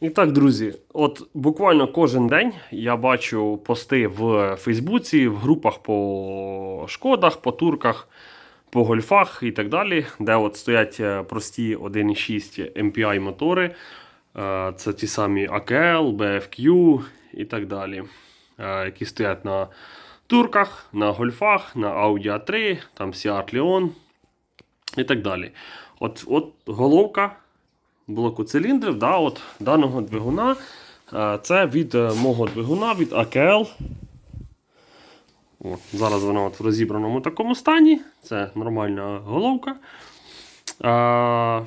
І так, друзі, от буквально кожен день я бачу пости в Фейсбуці, в групах по шкодах, по турках, по гольфах і так далі, де от стоять е, прості 1.6 MPI мотори. Е, Це ті самі AKL, BFQ і так далі, е, які стоять на турках, на гольфах, на Audi A3, там Seat Leon і так далі. От, от головка блоку циліндрів да, от даного двигуна. Е, Це від е, мого двигуна, від AKL. От, зараз вона от в розібраному такому стані. Це нормальна головка. Е,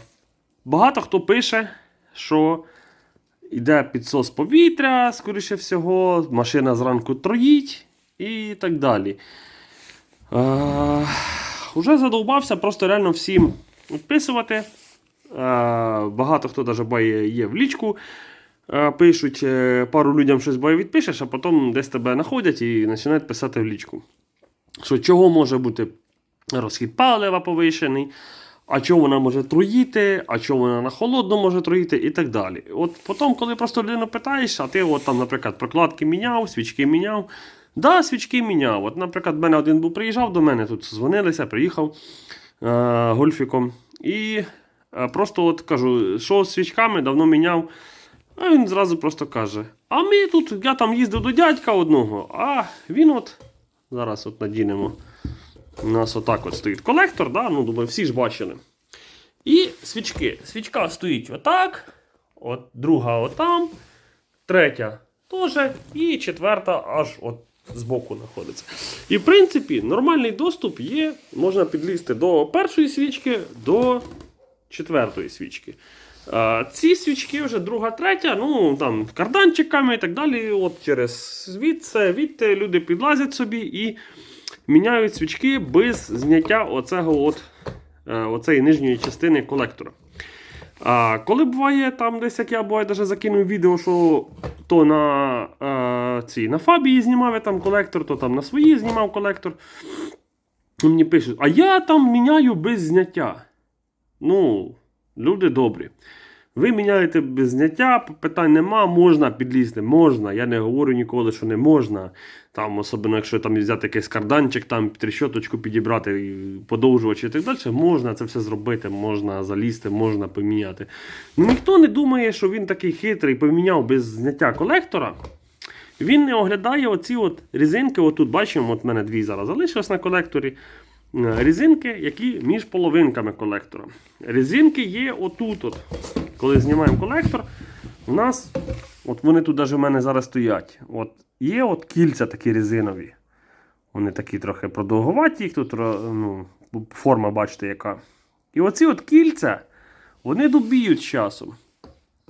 Багато хто пише, що йде підсос повітря, скоріше всього, машина зранку троїть і так далі. Е, Уже задовбався просто реально всім відписувати. Е, Багато хто навіть бає є в лічку. Е, Пишуть, е, пару людям щось бає відпишеш, а потім десь тебе знаходять і починають писати в лічку. Що чого може бути розхід палива повишений, а чого вона може труїти, а чого вона на холодно може труїти і так далі. От потім, коли просто людину питаєш, а ти, от там, наприклад, прокладки міняв, свічки міняв. Да, свічки міняв. От, наприклад, в мене один був приїжджав до мене, тут дзвонилися, приїхав е, гольфіком. І просто от кажу, що з свічками давно міняв. А він зразу просто каже: А ми тут, я там їздив до дядька одного, а він от. Зараз от надінемо. У нас отак от стоїть колектор, да? ну, думаю, всі ж бачили. І свічки. Свічка стоїть отак, от друга отам, третя теж, і четверта аж от збоку знаходиться. І в принципі, нормальний доступ є, можна підлізти до першої свічки, до четвертої свічки. Ці свічки вже друга, третя, ну там карданчиками і так далі. От через звідси, відти люди підлазять собі і міняють свічки без зняття оцього от, е, оцеї нижньої частини колектора. А коли буває там десь, як я буває, даже закинув відео, що то на, е, ці, на Фабії знімав я там колектор, то там на свої знімав колектор. І мені пишуть, а я там міняю без зняття. Ну, люди добрі. Ви міняєте без зняття, питань нема, можна підлізти, можна. Я не говорю ніколи, що не можна. Там, особливо, якщо там взяти якийсь карданчик, там трещоточку підібрати, подовжувач і так далі, можна це все зробити, можна залізти, можна поміняти. Ну, Ніхто не думає, що він такий хитрий, поміняв без зняття колектора. Він не оглядає оці от різинки. Отут бачимо, от мене дві зараз залишилось на колекторі. Е, Різинки, які між половинками колектора. Різинки є отут. От. Коли знімаємо колектор, у нас, от вони тут навіть в мене зараз стоять. От, є от кільця такі резинові. Вони такі трохи продовгуваті, їх тут ну, форма, бачите, яка. І оці от кільця, вони дубіють часом.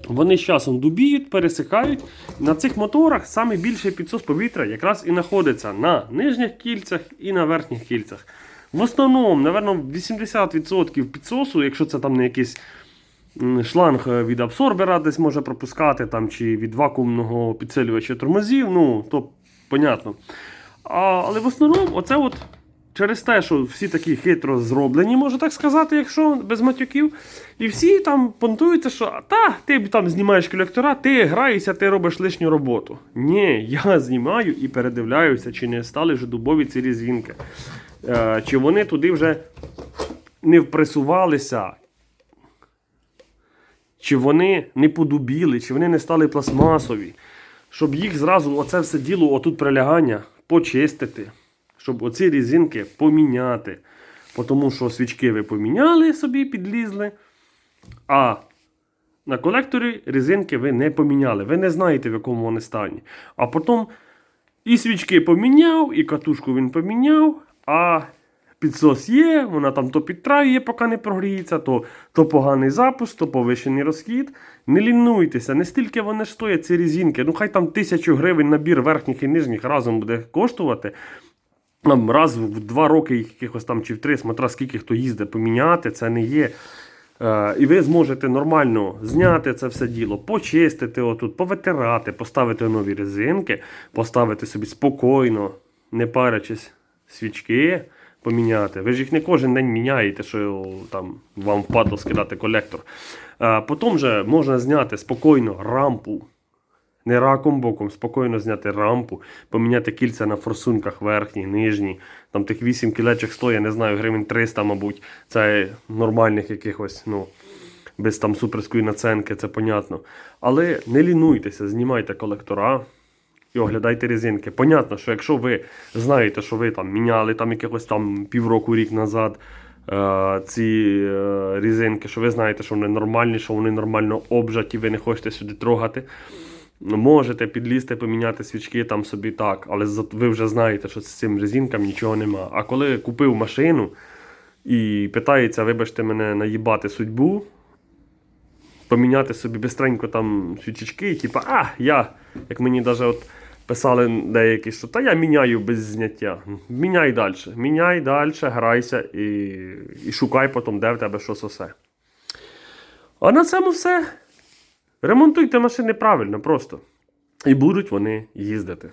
Вони з часом дубіють, пересихають. На цих моторах саме більший підсос повітря якраз і знаходиться на нижніх кільцях і на верхніх кільцях. В основному, напевно, 80% підсосу, якщо це там не якийсь шланг е, від абсорбера десь може пропускати, там, чи від вакуумного підсилювача тормозів, ну, то понятно. А, але в основному, оце от через те, що всі такі хитро зроблені, можна так сказати, якщо без матюків. І всі там понтуються, що та, ти там знімаєш колектора, ти граєшся, ти робиш лишню роботу. Ні, я знімаю і передивляюся, чи не стали вже дубові ці різинки. Е, чи вони туди вже не впресувалися, чи вони не подубіли, чи вони не стали пластмасові. Щоб їх зразу оце все діло, отут прилягання, почистити. Щоб оці різинки поміняти. Тому що свічки ви поміняли собі, підлізли. А на колекторі резинки ви не поміняли. Ви не знаєте, в якому вони стані. А потім і свічки поміняв, і катушку він поміняв, а підсос є, вона там то підтраює, поки не прогріється, то, то поганий запуск, то повищений розхід. Не лінуйтеся, не стільки вони стоять, ці резинки. Ну хай там тисячу гривень набір верхніх і нижніх разом буде коштувати. Там раз в два роки якихось там чи в три, смотря скільки хто їздить поміняти, це не є. Е, і ви зможете нормально зняти це все діло, почистити отут, повитирати, поставити нові резинки, поставити собі спокійно, не парячись свічки, поміняти. Ви ж їх не кожен день міняєте, що там вам впадло скидати колектор. Е, потім же можна зняти спокійно рампу. Не раком боком, спокійно зняти рампу, поміняти кільця на форсунках верхній, нижній. Там тих 8 кілечок стоїть, я не знаю, гривень 300, мабуть. Це нормальних якихось, ну, без там суперської наценки, це понятно. Але не лінуйтеся, знімайте колектора і оглядайте резинки. Понятно, що якщо ви знаєте, що ви там міняли там якихось там півроку, рік назад е, ці е, резинки, що ви знаєте, що вони нормальні, що вони нормально обжаті, ви не хочете сюди трогати. Можете підлізти, поміняти свічки там собі так, але ви вже знаєте, що з цим резинкам нічого нема. А коли купив машину і питається, вибачте мене, наїбати судьбу, поміняти собі бистренько там свічечки, типу, а, я, як мені навіть от писали деякі, що та я міняю без зняття. Міняй далі. Міняй далі, грайся і, і шукай потім, де в тебе що сосе. А на цьому все. Ремонтуйте машини правильно, просто. І будуть вони їздити.